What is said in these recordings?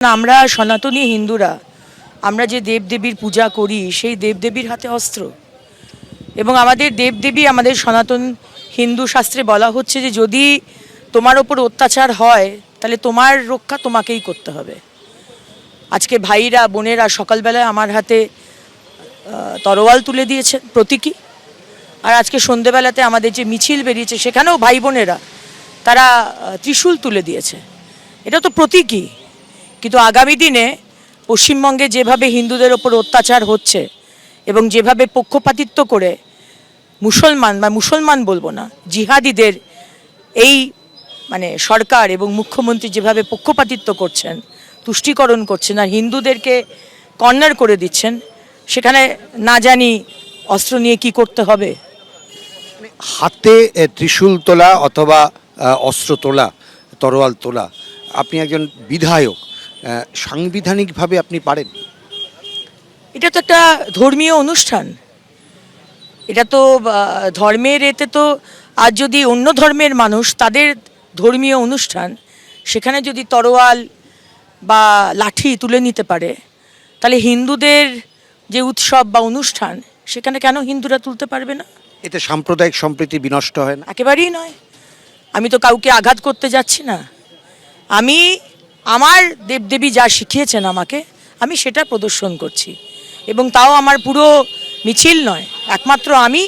আমরা সনাতনী হিন্দুরা, আমরা যে দেবদেবীর পূজা করি, সেই দেবদেবীর হাতে অস্ত্র। এবং আমাদের দেবদেবী আমাদের সনাতন হিন্দু শাস্ত্রে বলা হচ্ছে যে, যদি তোমার ওপর অত্যাচার হয়, তাহলে তোমার রক্ষা তোমাকেই করতে হবে। আজকে ভাইরা, বোনেরা সকালবেলায় আমার হাতে তরোয়াল তুলে দিয়েছে প্রতীকী। আর আজকে সন্ধেবেলাতে আমাদের যে মিছিল বেরিয়েছে, সেখানেও ভাই বোনেরা, তারা ত্রিশূল তুলে দিয়েছে। এটা তো প্রতীকী। কিন্তু আগামী দিনে পশ্চিমবঙ্গে যেভাবে হিন্দুদের ওপর অত্যাচার হচ্ছে এবং যেভাবে পক্ষপাতিত্ব করে মুসলমান বা মুসলমান বলব না, জিহাদিদের এই মানে সরকার এবং মুখ্যমন্ত্রী যেভাবে পক্ষপাতিত্ব করছেন, তুষ্টিকরণ করছেন আর হিন্দুদেরকে কর্নার করে দিচ্ছেন, সেখানে না জানি অস্ত্র নিয়ে কি করতে হবে। হাতে ত্রিশূল তোলা অথবা অস্ত্র তোলা, তরোয়াল তোলা, আপনি একজন বিধায়ক সাংবিধানিকভাবে আপনি পারেন? এটা তো একটা ধর্মীয় অনুষ্ঠান। এটা তো ধর্মের এতে তো আর যদি অন্য ধর্মের মানুষ তাদের ধর্মীয় অনুষ্ঠান সেখানে যদি তরোয়াল বা লাঠি তুলে নিতে পারে তাহলে হিন্দুদের যে উৎসব বা অনুষ্ঠান সেখানে কেন হিন্দুরা তুলতে পারবে না? এতে সাম্প্রদায়িক সম্প্রীতি বিনষ্ট হয় না? একেবারেই নয়। আমি তো কাউকে আঘাত করতে যাচ্ছি না। আমি আমার দেবদেবী যা শিখিয়েছেন আমাকে, আমি সেটা প্রদর্শন করছি। এবং তাও আমার পুরো মিছিল নয়, একমাত্র আমি।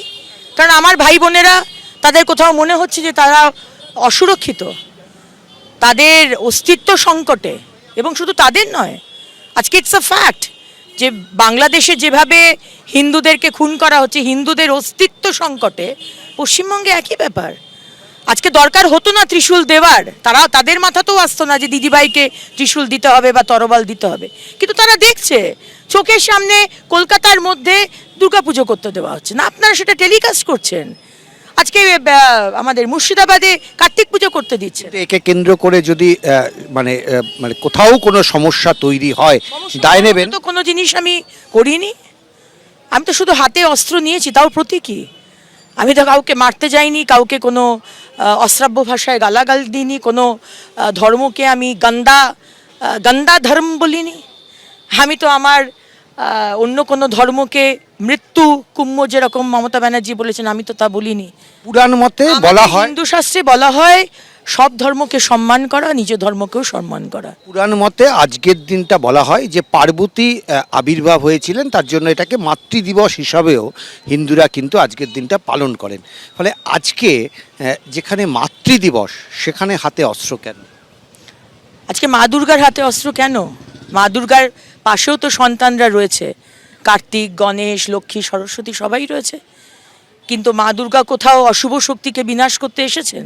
কারণ আমার ভাই বোনেরা, তাদের কোথাও মনে হচ্ছে যে তারা অসুরক্ষিত। তাদের অস্তিত্ব সংকটে, এবং শুধু তাদের নয়, আজকে ইটস আ ফ্যাক্ট যে বাংলাদেশে যেভাবে হিন্দুদেরকে খুন করা হচ্ছে, হিন্দুদের অস্তিত্ব সংকটে, পশ্চিমবঙ্গে একই ব্যাপার। আজকে দরকার হতো না ত্রিশূল দেওয়ার। তারা তাদের মাথাতেও আসতো না যে দিদিভাইকে ত্রিশূল দিতে হবে বা তরবাল দিতে হবে। কিন্তু তারা দেখছে চোখের সামনে কলকাতার মধ্যে দুর্গাপুজো করতে দেওয়া হচ্ছে। না আপনারা সেটা টেলিকাস্ট করছেন। আজকে আমাদের মুর্শিদাবাদে কার্তিক পুজো করতে দিচ্ছে একে কেন্দ্র করে যদি মানে মানে কোথাও কোনো সমস্যা তৈরি হয় দায় নেবেন? তো কোনো জিনিস আমি করিনি। আমি তো শুধু হাতে অস্ত্র নিয়েছি তাও প্রতীকী। আমি তো কাউকে মারতে যাইনি কাউকে কোনো অশ্রাব্য ভাষায় গালাগাল দিইনি কোনো ধর্মকে আমি গন্দা গান্দা ধর্ম বলিনি। আমি তো আমার অন্য কোনো ধর্মকে মৃত্যু কুম্ভ যেরকম মমতা ব্যানার্জি বলেছেন আমি তো তা বলিনি। পুরাণ মতে বলা হয় হিন্দু শাস্ত্রে বলা হয় সব ধর্মকে সম্মান করা নিজ ধর্মকেও সম্মান করা। পুরাণ মতে আজকের দিনটা বলা হয় যে পার্বতী আবির্ভাব হয়েছিলেন তার জন্য এটাকে মাতৃদিবস হিসাবেও হিন্দুরা কিন্তু আজকের দিনটা পালন করেন। ফলে আজকে যেখানে মাতৃদিবস সেখানে হাতে অস্ত্র কেন? আজকে মা দুর্গার হাতে অস্ত্র কেন? মা দুর্গার পাশেও তো সন্তানরা রয়েছে। কার্তিক গণেশ লক্ষ্মী সরস্বতী সবাই রয়েছে। কিন্তু মা দুর্গা কোথাও অশুভ শক্তিকে বিনাশ করতে এসেছেন?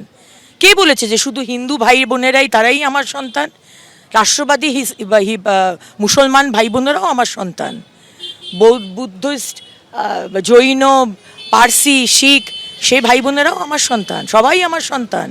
কে বলেছে যে শুধু হিন্দু ভাই বোনেরাই তারাই আমার সন্তান? রাষ্ট্রবাদী মুসলমান ভাই বোনেরাও আমার সন্তান। বৌদ্ধ বুদ্ধিস্ট জৈন, পার্সি, শিখ সেই ভাই বোনেরাও আমার সন্তান। সবাই আমার সন্তান।